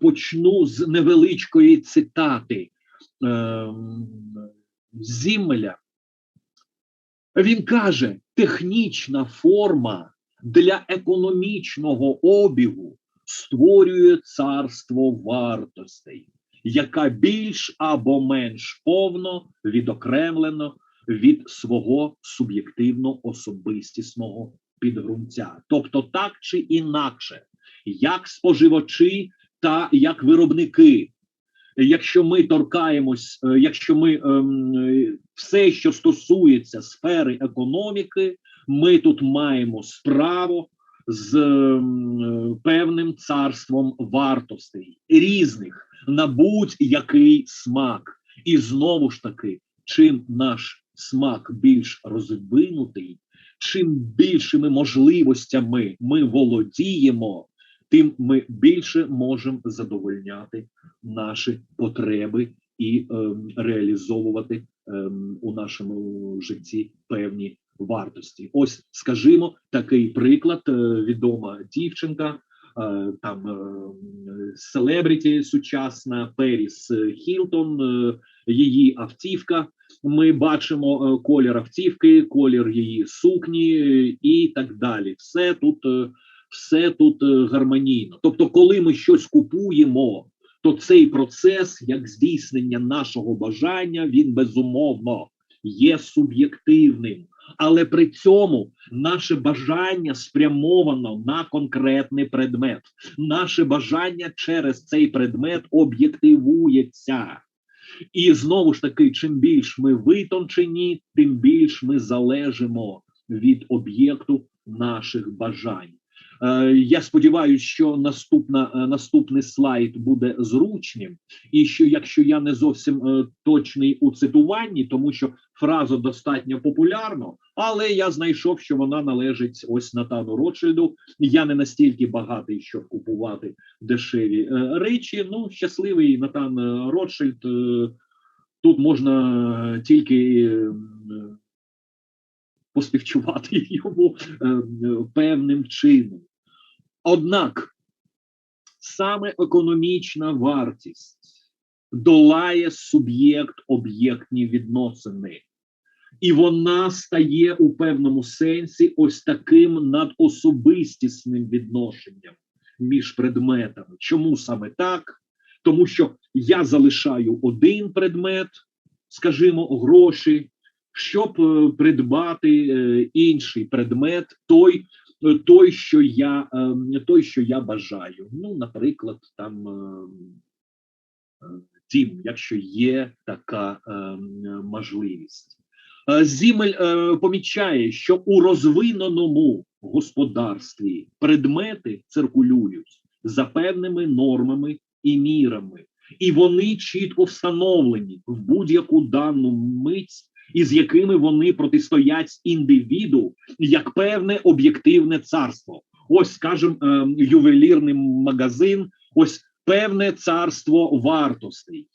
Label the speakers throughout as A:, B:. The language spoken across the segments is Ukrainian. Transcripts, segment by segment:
A: почну з невеличкої цитати е, Зіммеля. Він каже: технічна форма для економічного обігу створює царство вартостей, яка більш або менш повно відокремлено від свого суб'єктивно особистісного підґрунтя. Тобто, так чи інакше, як споживачі та як виробники. Якщо ми торкаємось, е, якщо ми ем, все, що стосується сфери економіки, ми тут маємо справу з ем, певним царством вартостей різних на будь-який смак, і знову ж таки, чим наш смак більш розвинутий, чим більшими можливостями ми володіємо, тим ми більше можемо задовольняти наші потреби і е, реалізовувати е, у нашому житті певні вартості. Ось, скажімо, такий приклад: е, відома дівчинка. Е, там е, селебріті сучасна Періс Хілтон, її автівка. Ми бачимо колір автівки, колір її сукні і так далі. Все тут все тут гармонійно. Тобто, коли ми щось купуємо, то цей процес, як здійснення нашого бажання, він безумовно є суб'єктивним але при цьому наше бажання спрямовано на конкретний предмет. Наше бажання через цей предмет об'єктивується. І знову ж таки, чим більш ми витончені, тим більш ми залежимо від об'єкту наших бажань. Е, я сподіваюся, що наступна е, наступний слайд буде зручним, і що якщо я не зовсім е, точний у цитуванні, тому що фраза достатньо популярна, але я знайшов, що вона належить ось Натану Ротшильду. Я не настільки багатий, щоб купувати дешеві речі. Ну, щасливий Натан Ротшильд. Тут можна тільки поспівчувати йому певним чином. Однак саме економічна вартість долає суб'єкт об'єктні відносини, і вона стає у певному сенсі ось таким надособистісним відношенням між предметами. Чому саме так? Тому що я залишаю один предмет, скажімо, гроші, щоб е, придбати е, інший предмет, той той, що я ем, той, що я бажаю. Ну, наприклад, там ем, дім, якщо є така можливість. Е, Зімель е, помічає, що у розвиненому господарстві предмети циркулюють за певними нормами і мірами, і вони чітко встановлені в будь-яку дану мить із якими вони протистоять індивіду як певне об'єктивне царство. Ось, скажімо, е, ювелірний магазин, ось певне царство вартостей.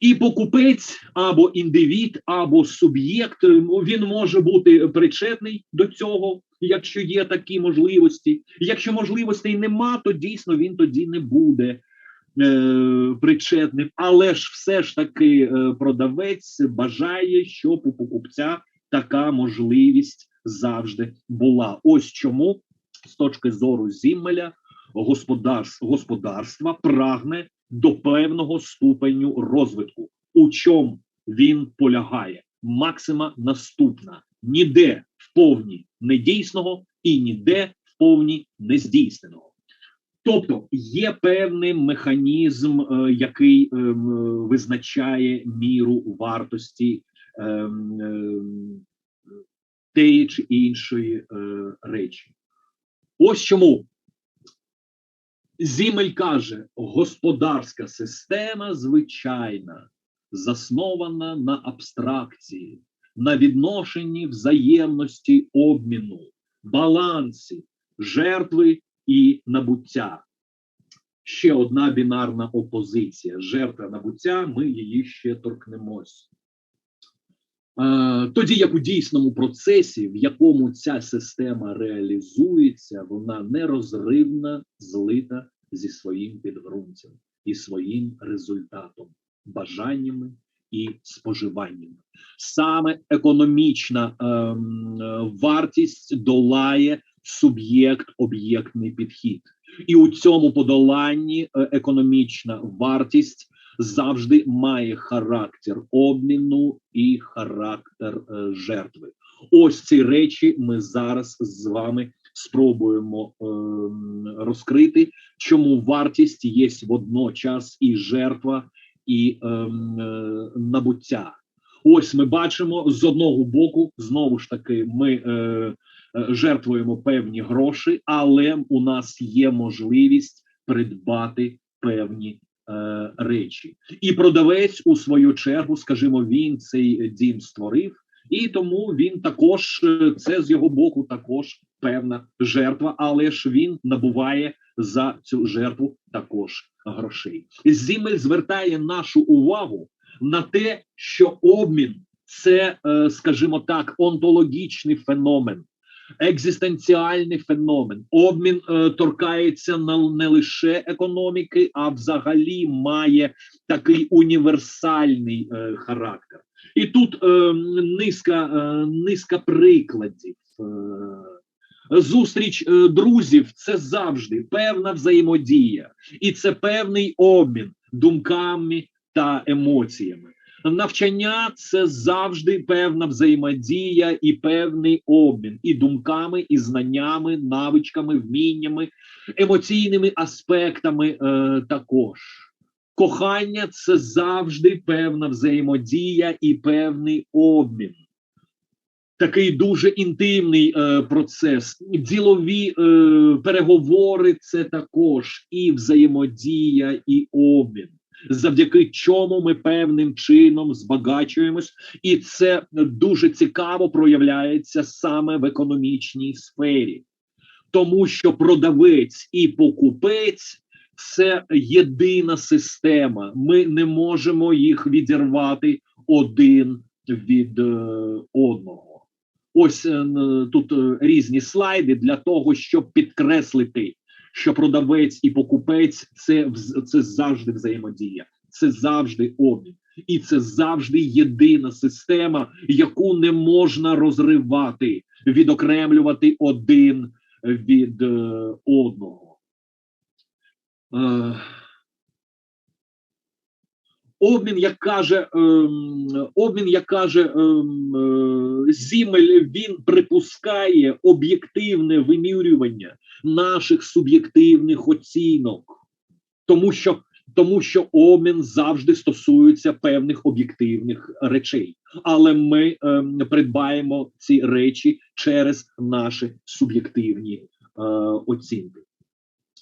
A: І покупець або індивід, або суб'єкт він може бути причетний до цього, якщо є такі можливості. Якщо можливостей нема, то дійсно він тоді не буде е, причетним, але ж все ж таки е, продавець бажає, щоб у покупця така можливість завжди була. Ось чому з точки зору Зіммеля господарство, господарства прагне до певного ступеню розвитку. У чому він полягає? Максима наступна: ніде в повні недійсного і ніде в повні нездійсненого. Тобто є певний механізм, е, який е, визначає міру вартості е, тієї чи іншої речі. Ось чому Зімель каже, господарська система звичайна, заснована на абстракції, на відношенні взаємності обміну, балансі, жертви і набуття. Ще одна бінарна опозиція. Жертва набуття, ми її ще торкнемось. Тоді, як у дійсному процесі, в якому ця система реалізується, вона нерозривна, злита зі своїм підґрунтям і своїм результатом, бажаннями і споживаннями. Саме економічна ем, вартість долає суб'єкт-об'єктний підхід, і у цьому подоланні е, економічна вартість завжди має характер обміну і характер е, жертви. Ось ці речі ми зараз з вами спробуємо е, розкрити, чому вартість є водночас і жертва, і е, е, набуття. Ось ми бачимо з одного боку, знову ж таки, ми е, жертвуємо певні гроші, але у нас є можливість придбати певні е, речі. І продавець, у свою чергу, скажімо, він цей дім створив, і тому він також е, це з його боку також певна жертва, але ж він набуває за цю жертву також грошей. Зімель звертає нашу увагу на те, що обмін це, е, скажімо так, онтологічний феномен. Екзистенціальний феномен обмін е, торкається на не лише економіки, а взагалі має такий універсальний е, характер. І тут е, низка е, низка прикладів. Е, Зустріч е, друзів це завжди певна взаємодія, і це певний обмін думками та емоціями. Навчання це завжди певна взаємодія і певний обмін і думками, і знаннями, навичками, вміннями, емоційними аспектами е, також. Кохання це завжди певна взаємодія і певний обмін. Такий дуже інтимний е, процес. Ділові е, переговори це також і взаємодія, і обмін завдяки чому ми певним чином збагачуємось, і це дуже цікаво проявляється саме в економічній сфері, тому що продавець і покупець це єдина система. Ми не можемо їх відірвати один від е, одного. Ось е, тут е, різні слайди для того, щоб підкреслити що продавець і покупець це це завжди взаємодія, це завжди обмін, і це завжди єдина система, яку не можна розривати, відокремлювати один від е, одного. Е, Обмін, як каже ем, обмін, як каже ем, е, Зімель, він припускає об'єктивне вимірювання наших суб'єктивних оцінок, тому що тому що обмін завжди стосується певних об'єктивних речей, але ми ем, придбаємо ці речі через наші суб'єктивні е, оцінки.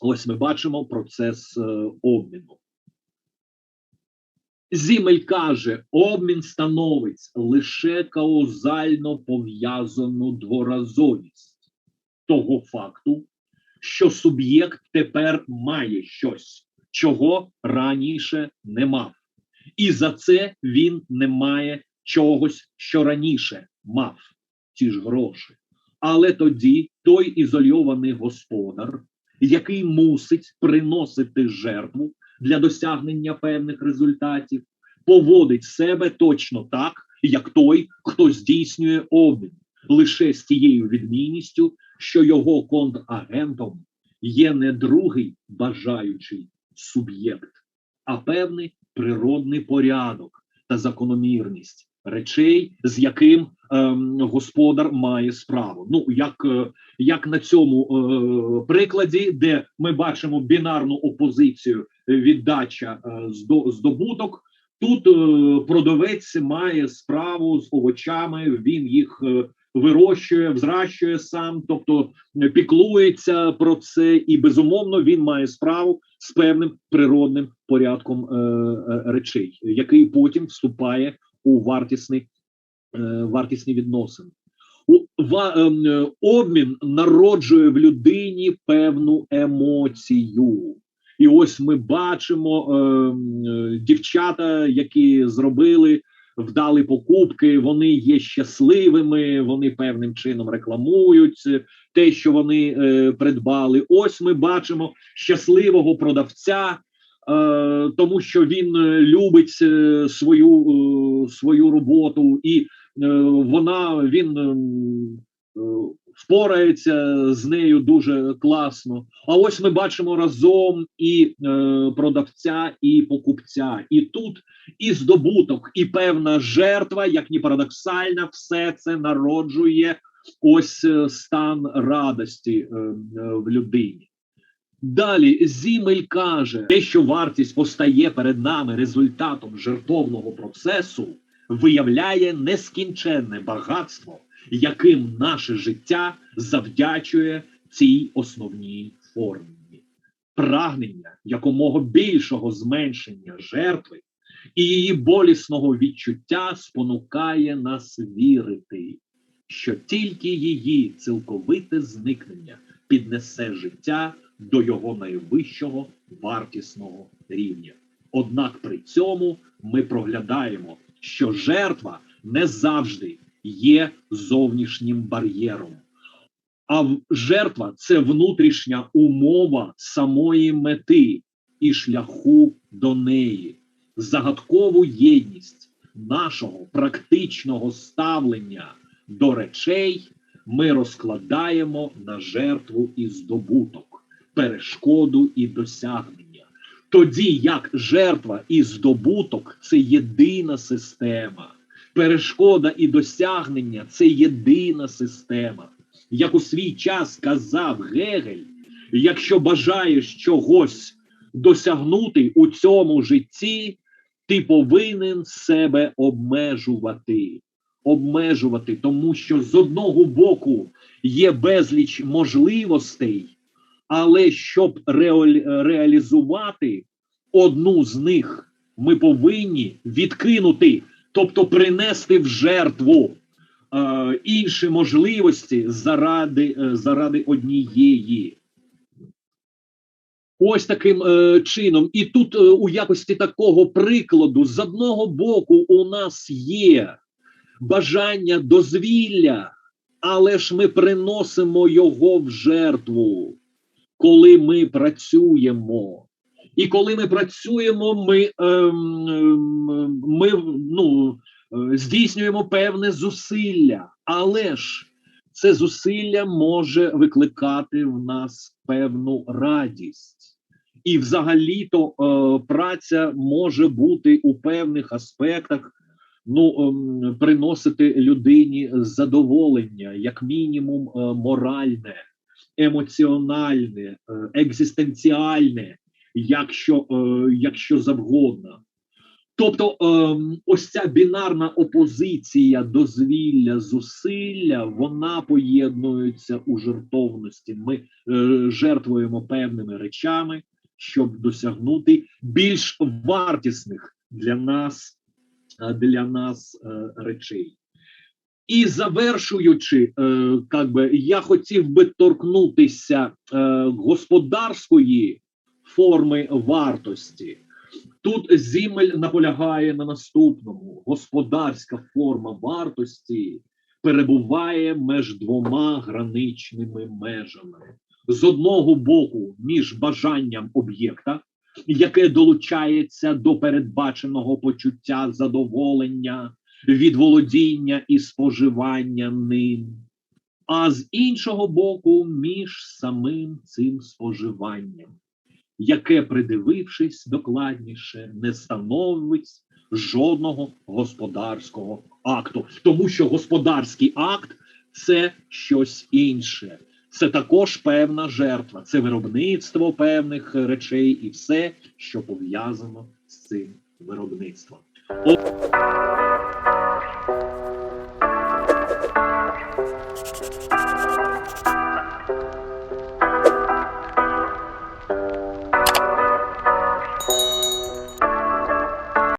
A: Ось ми бачимо процес е, обміну. Зімель каже, обмін становить лише каузально пов'язану дворазовість того факту, що суб'єкт тепер має щось, чого раніше не мав, і за це він не має чогось, що раніше мав, ті ж гроші. Але тоді той ізольований господар, який мусить приносити жертву для досягнення певних результатів, поводить себе точно так, як той, хто здійснює обмін, лише з тією відмінністю, що його контрагентом є не другий бажаючий суб'єкт, а певний природний порядок та закономірність речей, з яким ем, господар має справу. Ну як е, як на цьому е, прикладі, де ми бачимо бінарну опозицію віддача е, здобуток, тут продавець має справу з овочами, він їх вирощує, взращує сам, тобто піклується про це, і безумовно він має справу з певним природним порядком речей, який потім вступає у вартісний, е, вартісні відносини. Ем, обмін народжує в людині певну емоцію. І ось ми бачимо е, дівчата, які зробили вдали покупки, вони є щасливими, вони певним чином рекламують е, те, що вони е, придбали. Ось ми бачимо щасливого продавця, е, тому що він е, любить е, свою, е, свою роботу, і е, вона він е, впорається з нею дуже класно. А ось ми бачимо разом і е, продавця, і покупця. І тут і здобуток, і певна жертва, як ні парадоксально, все це народжує ось е, стан радості е, е, в людині. Далі Зімель каже, те, що вартість постає перед нами результатом жертовного процесу, виявляє нескінченне багатство, яким наше життя завдячує цій основній формі. Прагнення якомога більшого зменшення жертви і її болісного відчуття спонукає нас вірити, що тільки її цілковите зникнення піднесе життя до його найвищого вартісного рівня. Однак при цьому ми проглядаємо, що жертва не завжди є зовнішнім бар'єром, а жертва це внутрішня умова самої мети і шляху до неї, загадкову єдність нашого практичного ставлення до речей ми розкладаємо на жертву і здобуток, перешкоду і досягнення. Тоді як жертва і здобуток це єдина система, перешкода і досягнення це єдина система. Як у свій час сказав Гегель, якщо бажаєш чогось досягнути у цьому житті, ти повинен себе обмежувати. Обмежувати, тому що з одного боку є безліч можливостей, але щоб реалізувати одну з них, ми повинні відкинути, тобто принести в жертву е, інші можливості заради, е, заради однієї. Ось таким е, чином, і тут е, у якості такого прикладу, з одного боку, у нас є бажання дозвілля, але ж ми приносимо його в жертву, коли ми працюємо. І коли ми працюємо, ми, ем, ем, ми ну, е, здійснюємо певне зусилля, але ж це зусилля може викликати в нас певну радість. І взагалі-то е, праця може бути у певних аспектах ну, ем, приносити людині задоволення, як мінімум е, моральне, емоціональне, е, екзистенціальне, якщо, е, якщо завгодно. Тобто, ем, ось ця бінарна опозиція дозвілля, зусилля, вона поєднується у жертовності. Ми е, жертвуємо певними речами, щоб досягнути більш вартісних для нас, для нас речей. І завершуючи, е, как би, я хотів би торкнутися е, господарської форми вартості. Тут Зімель наполягає на наступному: господарська форма вартості перебуває між двома граничними межами. З одного боку, між бажанням об'єкта, яке долучається до передбаченого почуття задоволення від володіння і споживання ним, а з іншого боку, між самим цим споживанням яке, придивившись докладніше, не становить жодного господарського акту, тому що господарський акт це щось інше. Це також певна жертва, це виробництво певних речей і все, що пов'язано з цим виробництвом. Ooh.